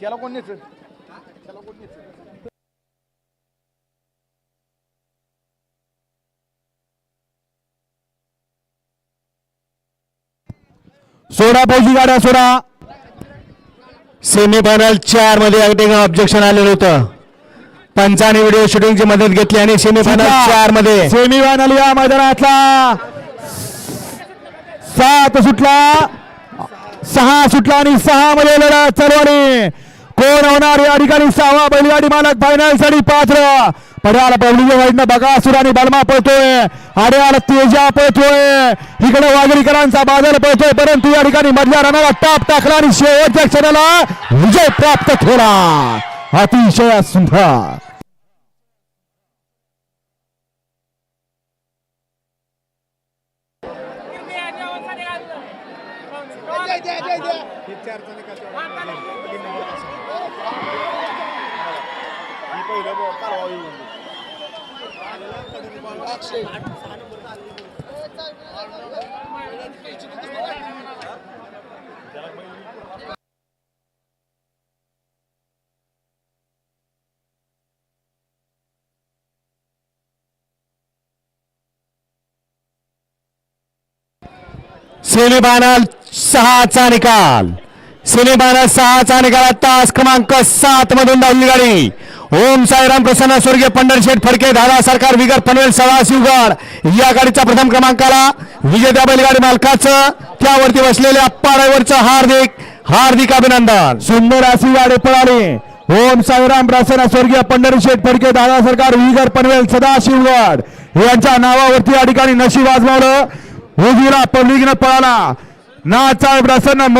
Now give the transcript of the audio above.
त्याला कोण नेच त्याला कोण नेच सोडा फौजी गाड्या सोडा. सेमीफायनल चारमध्ये अगदी ऑब्जेक्शन आलेलं होतं. पंचाने व्हिडिओ शूटिंगची मदत घेतली आणि सेमीफायनल चारमध्ये. सेमीफायनल या मैदानातला. सात सुटला. सहा सुटला आणि सहा मध्ये लढा चलवाने. कोण होणार या ठिकाणी सहावा बैलगाडी मालक? फायनलसाठी पात्र. पड्याला पब्लिक वाईटनं बघा सुरानी बलमा पळतोय. आड्याला तेजा पळतोय. इकडे वागरीकरांचा बाजार पळतोय. परंतु या ठिकाणी मधल्या रनाला टाप टाकला आणि शेवटच्या क्षणाला विजय प्राप्त ठेवला. अतिशय सुंदर. पहिलं बॉ- कालवा येऊन सेमीफायनल सहाचा निकाल. सिनेमानं सहाचा निकाल तास क्रमांक सात मधून धावली गाडी. ओम साईराम प्रसन्न स्वर्गीय पंढरशेठ फडके दादा सरकार विगर पनवेल सदाशिवगड या गाडीचा प्रथम क्रमांकाला विजेत्या बैलगाडी मालकाचं त्यावरती बसलेल्या अप्पा ड्रायव्हरचं हार्दिक हार्दिक अभिनंदन. सुंदर अशी गाडी पळाली. ओम साईराम प्रसन्न स्वर्गीय पंढरशेठ फडके दादा सरकार विगर पनवेल सदाशिवगड यांच्या नावावरती या ठिकाणी नशीब आजमावलं. उजवीला पब्लिकनं पळाला. नाचा प्रसन्न